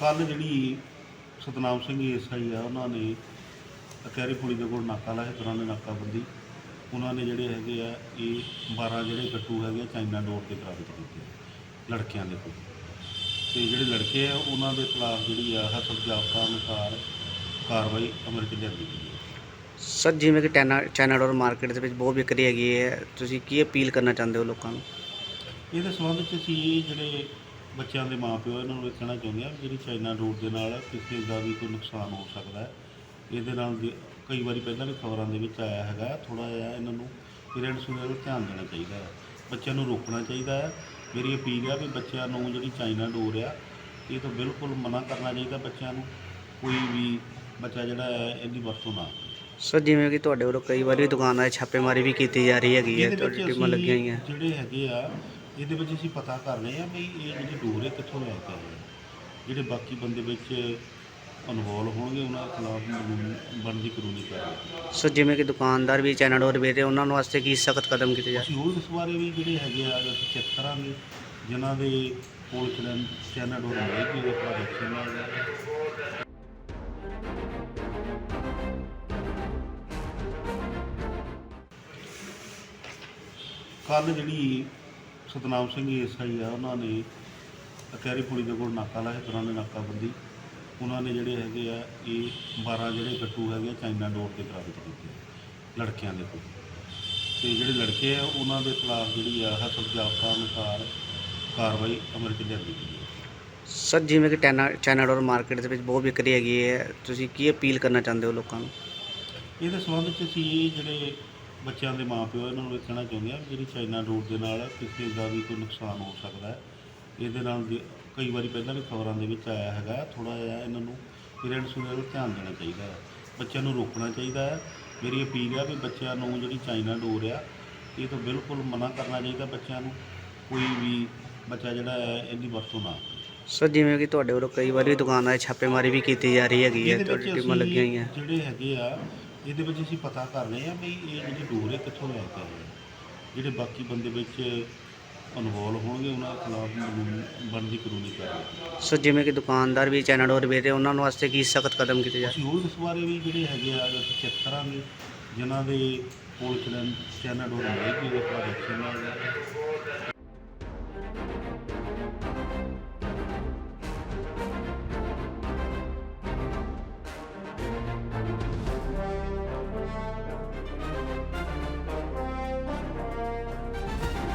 ਕੱਲ ਜਿਹੜੀ ਸਤਨਾਮ ਸਿੰਘ ਐਸਆਈ ਆ ਉਹਨਾਂ ਨੇ ਕਚਹਿਰੀ ਪੁਲੀ ਦੇ ਕੋਲ ਨਾਕਾ ਲਾਇਆ ਦੌਰਾਨ ਨਾਕਾਬੰਦੀ। ਉਹਨਾਂ ਨੇ ਜਿਹੜੇ ਹੈਗੇ ਆ ਇਹ 12 ਜਿਹੜੇ ਗੱਟੂ ਹੈਗੇ ਆ, ਚਾਈਨਾ ਡੋਰ ਦੇ ਬਰਾਮਦ ਕੀਤੇ ਆ, ਲੜਕਿਆਂ ਦੇ ਕੋਲ। ਤੇ ਜਿਹੜੇ ਲੜਕੇ ਆ ਉਹਨਾਂ ਦੇ ਖਿਲਾਫ ਜਿਹੜੀ ਆ ਹਸਬ ਜਾਬਤਾ ਅਨੁਸਾਰ ਕਾਰਵਾਈ ਅਮਲ ਚ ਲਿਆਂਦੀ ਗਈ ਹੈ। ਸਰ ਜਿਵੇਂ ਕਿ ਟੈਨਾ ਚਾਈਨਾ ਡੋਰ ਮਾਰਕੀਟ ਦੇ ਵਿੱਚ ਬਹੁਤ ਵਿਕਰੀ ਹੈਗੀ ਹੈ ਤੁਸੀਂ ਕੀ ਅਪੀਲ ਕਰਨਾ ਚਾਹੁੰਦੇ ਹੋ ਲੋਕਾਂ ਨੂੰ? ਇਹਦੇ ਸੰਬੰਧ ਚ ਅਸੀਂ ਜਿਹੜੇ ਬੱਚਿਆਂ ਦੇ ਮਾਪਿਓ ਇਹਨਾਂ ਨੂੰ ਇਹ ਕਹਿਣਾ ਚਾਹੁੰਦੇ ਆ ਜਿਹੜੀ ਚਾਈਨਾ ਡੋਰ ਦੇ ਨਾਲ ਕਿਸੇ ਦਾ ਵੀ ਕੋਈ ਨੁਕਸਾਨ ਹੋ ਸਕਦਾ ਹੈ ਇਹਦੇ ਨਾਲ ਦੇ- ਕਈ ਵਾਰੀ ਪਹਿਲਾਂ ਵੀ ਖਬਰਾਂ ਦੇ ਵਿੱਚ ਆਇਆ ਹੈਗਾ ਥੋੜਾ ਜਿਹਾ ਇਹਨਾਂ ਨੂੰ ਪੇਰੈਂਟਸ ਨੂੰ ਇਹਦਾ ਧਿਆਨ ਦੇਣਾ ਚਾਹੀਦਾ ਹੈ ਬੱਚਿਆਂ ਨੂੰ ਰੋਕਣਾ ਚਾਹੀਦਾ ਹੈ। ਮੇਰੀ ਅਪੀਲ ਆ ਵੀ ਬੱਚਿਆਂ ਨੂੰ ਜਿਹੜੀ ਚਾਈਨਾ ਡੋਰ ਆ ਇਹ ਤੋਂ ਬਿਲਕੁਲ ਮਨਾ ਕਰਨਾ ਚਾਹੀਦਾ ਬੱਚਿਆਂ ਨੂੰ ਕੋਈ ਵੀ ਬੱਚਾ ਜਿਹੜਾ ਹੈ ਇਹਦੀ ਵਰਤੋਂ ਨਾ ਕਰੇ। ਸਰ ਜਿਵੇਂ ਕਿ ਤੁਹਾਡੇ ਵੱਲੋਂ ਕਈ ਵਾਰੀ ਦੁਕਾਨਾਂ 'ਤੇ ਛਾਪੇਮਾਰੀ ਵੀ ਕੀਤੀ ਜਾ ਰਹੀ ਹੈਗੀ ਹੈ ਤੁਹਾਡੀ ਟੀਮਾਂ ਲੱਗੀਆਂ ਹੋਈਆਂ। ਜਿਹੜੇ ਹੈਗੇ ਆ ਇਹਦੇ ਵਿੱਚ ਅਸੀਂ ਪਤਾ ਕਰ ਰਹੇ ਆ ਵੀ ਇਹ ਜਿਹੜੀ ਡੋਰ ਹੈ ਕਿੱਥੋਂ ਲੈ ਕੇ ਆਏ ਆ। ਜਿਹੜੇ ਬਾਕੀ ਬੰਦੇ ਵਿੱਚ ਇਨਵੋਲ ਹੋਣਗੇ ਉਹਨਾਂ ਦੇ ਖਿਲਾਫ ਬਣਦੀ ਕਾਨੂੰਨੀ ਕਾਰਵਾਈ ਸਰ ਜਿਵੇਂ ਕਿ ਦੁਕਾਨਦਾਰ ਵੀ ਚਾਈਨਾ ਡੋਰ ਵੇਚ ਰਹੇ ਉਹਨਾਂ ਨੂੰ ਵਾਸਤੇ ਕੀ ਸਖਤ ਕਦਮ ਕੀਤੇ ਜਾ ਅਸੀਂ ਹੋਰ ਇਸ ਬਾਰੇ ਵੀ ਜਿਹੜੇ ਹੈਗੇ ਆ ਅਸੀਂ ਚੈੱਕ ਕਰਾਂਗੇ ਜਿਨ੍ਹਾਂ ਦੇ ਕੋਲ ਚੈਨਲ ਚੈਨਲ ਡੋਰ ਮਿਲੇਗੀ ਉਹਦੇ ਖਿਲਾਫ ਐਕਸ਼ਨ ਲਿਆ ਕੱਲ ਜਿਹੜੀ ਸਤਨਾਮ ਸਿੰਘ ਐਸਆਈ ਆ ਉਹਨਾਂ ਨੇ ਕਚਹਿਰੀ ਪੁਲੀ ਦੇ ਕੋਲ ਨਾਕਾ ਲਾਇਆ ਦੌਰਾਨ ਨਾਕਾਬੰਦੀ। ਉਹਨਾਂ ਨੇ ਜਿਹੜੇ ਹੈਗੇ ਆ ਇਹ 12 ਜਿਹੜੇ ਗੱਟੂ ਹੈਗੇ ਆ, ਚਾਈਨਾ ਡੋਰ ਦੇ ਬਰਾਮਦ ਕੀਤੇ ਲੜਕਿਆਂ ਦੇ ਕੋਲ। ਤੇ ਜਿਹੜੇ ਲੜਕੇ ਆ ਉਹਨਾਂ ਦੇ ਖਿਲਾਫ ਜਿਹੜੀ ਆ ਹਸਬ ਜਾਬਤਾ ਅਨੁਸਾਰ ਕਾਰਵਾਈ ਅਮਲ ਚ ਲਿਆਂਦੀ ਗਈ ਹੈ। ਸਰ ਜਿਵੇਂ ਕਿ ਟੈਨਾ ਚਾਈਨਾ ਡੋਰ ਮਾਰਕੀਟ ਦੇ ਵਿੱਚ ਬਹੁਤ ਵਿਕਰੀ ਹੈਗੀ ਹੈ ਤੁਸੀਂ ਕੀ ਅਪੀਲ ਕਰਨਾ ਚਾਹੁੰਦੇ ਹੋ ਲੋਕਾਂ ਨੂੰ? ਇਹਦੇ ਸੰਬੰਧ ਚ ਅਸੀਂ ਜਿਹੜੇ ਬੱਚਿਆਂ ਦੇ ਮਾਪਿਓ ਇਹਨਾਂ ਨੂੰ ਕਹਿਣਾ ਚਾਹੁੰਦੇ ਆ ਜਿਹੜੀ ਚਾਈਨਾ ਡੋਰ ਦੇ ਨਾਲ ਕਿਸੇ ਦਾ ਵੀ ਕੋਈ ਨੁਕਸਾਨ ਹੋ ਸਕਦਾ ਹੈ। ਇਹਦੇ ਨਾਲ ਦੇ- ਕਈ ਵਾਰੀ ਪਹਿਲਾਂ ਵੀ ਖਬਰਾਂ ਦੇ ਵਿੱਚ ਆਇਆ ਹੈਗਾ ਥੋੜਾ ਜਿਹਾ ਇਹਨਾਂ ਨੂੰ ਪੇਰੈਂਟਸ ਨੂੰ ਇਹਦਾ ਧਿਆਨ ਦੇਣਾ ਚਾਹੀਦਾ ਹੈ। ਬੱਚਿਆਂ ਨੂੰ ਰੋਕਣਾ ਚਾਹੀਦਾ ਹੈ। ਮੇਰੀ ਅਪੀਲ ਆ ਵੀ ਬੱਚਿਆਂ ਨੂੰ ਜਿਹੜੀ ਚਾਈਨਾ ਡੋਰ ਆ ਇਹ ਤੋਂ ਬਿਲਕੁਲ ਮਨਾ ਕਰਨਾ ਚਾਹੀਦਾ ਬੱਚਿਆਂ ਨੂੰ ਕੋਈ ਵੀ ਬੱਚਾ ਜਿਹੜਾ ਹੈ ਇਹਦੀ ਵਰਤੋਂ ਨਾ ਕਰੇ। ਸਰ ਜਿਵੇਂ ਕਿ ਤੁਹਾਡੇ ਵੱਲੋਂ ਕਈ ਵਾਰੀ ਦੁਕਾਨਾਂ 'ਤੇ ਛਾਪੇਮਾਰੀ ਵੀ ਕੀਤੀ ਜਾ ਰਹੀ ਹੈਗੀ ਹੈ ਇਹਦੇ ਤੁਹਾਡੀ ਵਿੱਚ ਟੀਮਾਂ ਲੱਗੀਆਂ ਹੋਈਆਂ। ਜਿਹੜੇ ਹੈਗੇ ਆ ਇਹਦੇ ਵਿੱਚ ਅਸੀਂ ਪਤਾ ਕਰ ਰਹੇ ਆ ਵੀ ਇਹ ਜਿਹੜੀ ਡੋਰ ਹੈ ਕਿੱਥੋਂ ਲੈ ਕੇ ਆਏ ਆ। ਜਿਹੜੇ ਬਾਕੀ ਬੰਦੇ ਵਿੱਚ ਇਨਵੋਲ ਹੋਣਗੇ ਉਹਨਾਂ ਦੇ ਖਿਲਾਫ ਕਾਨੂੰਨ- ਬਣਦੀ ਕਾਨੂੰਨੀ ਕਾਰਵਾਈ ਸਰ ਜਿਵੇਂ ਕਿ ਦੁਕਾਨਦਾਰ ਵੀ ਚਾਈਨਾ ਡੋਰ ਵੇਚ ਰਹੇ ਉਹਨਾਂ ਨੂੰ ਵਾਸਤੇ ਕੀ ਸਖਤ ਕਦਮ ਕੀਤੇ ਜਾ ਅਸੀਂ ਹੋਰ ਇਸ ਬਾਰੇ ਵੀ ਜਿਹੜੇ ਹੈਗੇ ਆ ਅਸੀਂ ਚੈੱਕ ਕਰਾਂਗੇ। ਜਿਨ੍ਹਾਂ ਦੇ ਕੋਲ ਚੈਨਲ ਚੈਨਲ ਮਿਲੇਗੀ ਉਹਦੇ ਖਿਲਾਫ ਐਕਸ਼ਨ ਲਿਆ ਜਾਏਗਾ